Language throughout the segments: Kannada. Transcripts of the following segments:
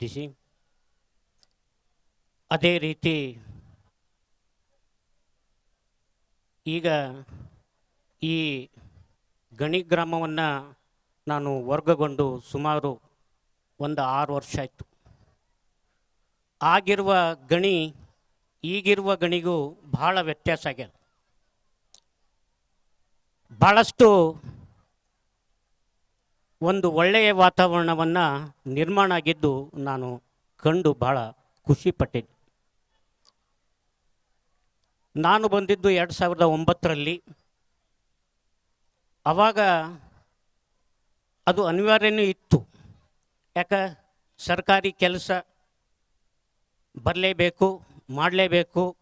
ದಿಸಿ? ಅದೇ ರೀತಿ ಈಗ ಈ ಗಣಿ ಗ್ರಾಮವನ್ನು ನಾನು ವರ್ಗಗೊಂಡು ಸುಮಾರು ಒಂದು ಆರು ವರ್ಷ ಆಯಿತು. ಆಗಿರುವ ಗಣಿ ಈಗಿರುವ ಗಣಿಗೂ ಬಹಳ ವ್ಯತ್ಯಾಸ ಆಗ್ಯದ. ಭಾಳಷ್ಟು ಒಂದು ಒಳ್ಳೆಯ ವಾತಾವರಣವನ್ನು ನಿರ್ಮಾಣ ಆಗಿದ್ದು ನಾನು ಕಂಡು ಭಾಳ ಖುಷಿಪಟ್ಟಿದ್ದೆ ನಾನು ಬಂದಿದ್ದು ಎರಡು ಸಾವಿರದ ಒಂಬತ್ತರಲ್ಲಿ. ಆವಾಗ ಅದು ಅನಿವಾರ್ಯನೂ ಇತ್ತು. ಯಾಕ? ಸರ್ಕಾರಿ ಕೆಲಸ ಬರಲೇಬೇಕು, ಮಾಡಲೇಬೇಕು.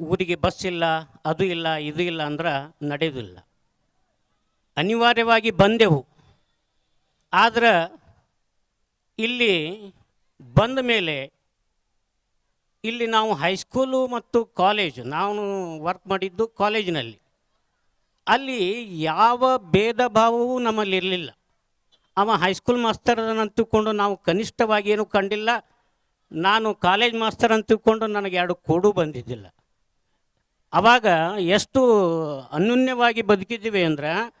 ಊರಿಗೆ ಬಸ್ ಇಲ್ಲ, ಅದು ಇಲ್ಲ, ಇದು ಇಲ್ಲ ಅಂದ್ರೆ ನಡೆಯೋದಿಲ್ಲ ಅನಿವಾರ್ಯವಾಗಿ ಬಂದೆವು. ಆದ್ರೆ ಇಲ್ಲಿ ಬಂದ ಮೇಲೆ ಇಲ್ಲಿ ನಾವು ಹೈಸ್ಕೂಲು ಮತ್ತು ಕಾಲೇಜು ನಾನು ವರ್ಕ್ ಮಾಡಿದ್ದು ಕಾಲೇಜಿನಲ್ಲಿ ಅಲ್ಲಿ ಯಾವ ಭೇದ ಭಾವವೂ ನಮ್ಮಲ್ಲಿ ಇರಲಿಲ್ಲ. ಅವ ಹೈಸ್ಕೂಲ್ ಮಾಸ್ತರ್ ಅಂತ ನಾವು ಕನಿಷ್ಠವಾಗಿ ಏನು ಕಂಡಿಲ್ಲ. ನಾನು ಕಾಲೇಜ್ ಮಾಸ್ತರ್ ಅಂತ ತಿಳ್ಕೊಂಡು ನನಗೆ ಎರಡು ಕೋಡು ಬಂದಿದ್ದಿಲ್ಲ. ಅವಾಗ ಎಷ್ಟು ಅನ್ಯೂನ್ಯವಾಗಿ ಬದುಕಿದ್ದೀವಿ ಅಂದ್ರೆ,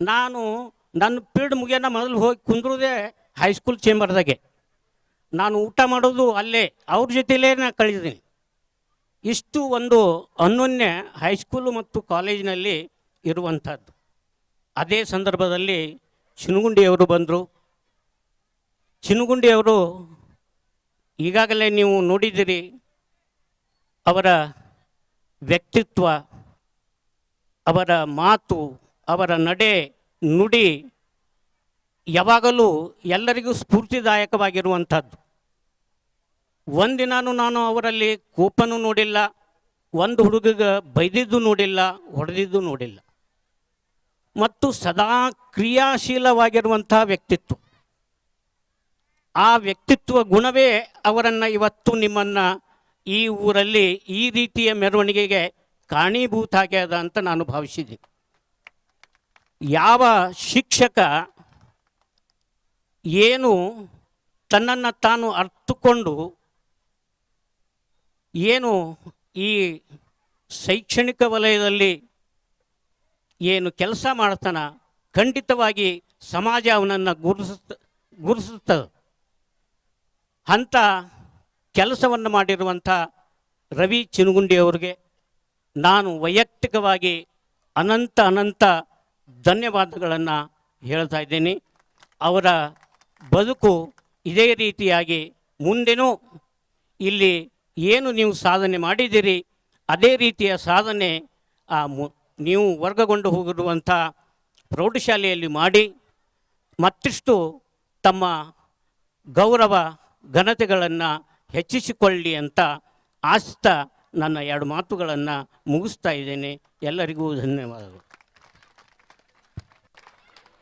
ನಾನು ನನ್ನ ಪೀರಿಯಡ್ ಮುಗಿಯೋಣ ಮೊದಲು ಹೋಗಿ ಕುಂದ್ರೋದೇ ಹೈಸ್ಕೂಲ್ ಚೇಂಬರ್ದಾಗೆ ನಾನು ಊಟ ಮಾಡೋದು ಅಲ್ಲೇ, ಅವ್ರ ಜೊತೆಲೇ ನಾನು ಕಳಿದ್ದೀನಿ ಇಷ್ಟು ಒಂದು ಅನ್ಯೋನ್ಯ ಹೈಸ್ಕೂಲು ಮತ್ತು ಕಾಲೇಜಿನಲ್ಲಿ ಇರುವಂಥದ್ದು. ಅದೇ ಸಂದರ್ಭದಲ್ಲಿ ಚಿನುಗುಂಡಿಯವರು ಬಂದರು. ಚಿನುಗುಂಡಿಯವರು ಈಗಾಗಲೇ ನೀವು ನೋಡಿದ್ದೀರಿ, ಅವರ ವ್ಯಕ್ತಿತ್ವ, ಅವರ ಮಾತು, ಅವರ ನಡೆ ನುಡಿ ಯಾವಾಗಲೂ ಎಲ್ಲರಿಗೂ ಸ್ಫೂರ್ತಿದಾಯಕವಾಗಿರುವಂಥದ್ದು. ಒಂದಿನಾನು ನಾನು ಅವರಲ್ಲಿ ಕೋಪನೂ ನೋಡಿಲ್ಲ, ಒಂದು ಹುಡುಗಿಗೆ ಬೈದಿದ್ದು ನೋಡಿಲ್ಲ, ಹೊಡೆದಿದ್ದು ನೋಡಿಲ್ಲ. ಮತ್ತು ಸದಾ ಕ್ರಿಯಾಶೀಲವಾಗಿರುವಂತಹ ವ್ಯಕ್ತಿತ್ವ. ಆ ವ್ಯಕ್ತಿತ್ವ ಗುಣವೇ ಅವರನ್ನು ಇವತ್ತು ನಿಮ್ಮನ್ನು ಈ ಊರಲ್ಲಿ ಈ ರೀತಿಯ ಮೆರವಣಿಗೆಗೆ ಕಾರಣೀಭೂತ ಆಗ್ಯದ ಅಂತ ನಾನು ಭಾವಿಸಿದ್ದೀನಿ. ಯಾವ ಶಿಕ್ಷಕ ಏನು ತನ್ನನ್ನು ತಾನು ಅರ್ತುಕೊಂಡು ಏನು ಈ ಶೈಕ್ಷಣಿಕ ವಲಯದಲ್ಲಿ ಏನು ಕೆಲಸ ಮಾಡ್ತಾನ, ಖಂಡಿತವಾಗಿ ಸಮಾಜ ಅವನನ್ನು ಗುರುತಿಸ್ ಗುರುಸುತ್ತದೆ ಅಂಥ ಕೆಲಸವನ್ನು ಮಾಡಿರುವಂಥ ರವಿ ಚಿನುಗುಂಡಿಯವ್ರಿಗೆ ನಾನು ವೈಯಕ್ತಿಕವಾಗಿ ಅನಂತ ಅನಂತ ಧನ್ಯವಾದಗಳನ್ನು ಹೇಳ್ತಾ ಇದ್ದೀನಿ. ಅವರ ಬದುಕು ಇದೇ ರೀತಿಯಾಗಿ ಮುಂದೆನೂ ಇಲ್ಲಿ ಏನು ನೀವು ಸಾಧನೆ ಮಾಡಿದ್ದೀರಿ, ಅದೇ ರೀತಿಯ ಸಾಧನೆ, ಆ, ಮು, ನೀವು ವರ್ಗಗೊಂಡು ಹೋಗಿರುವಂಥ ಪ್ರೌಢಶಾಲೆಯಲ್ಲಿ ಮಾಡಿ, ಮತ್ತಿಷ್ಟು ತಮ್ಮ ಗೌರವ, ಘನತೆಗಳನ್ನು ಹೆಚ್ಚಿಸಿಕೊಳ್ಳಿ ಅಂತ ಆಸ್ತ ನನ್ನ ಎರಡು ಮಾತುಗಳನ್ನು ಮುಗಿಸ್ತಾ ಇದ್ದೇನೆ. ಎಲ್ಲರಿಗೂ ಧನ್ಯವಾದಗಳು.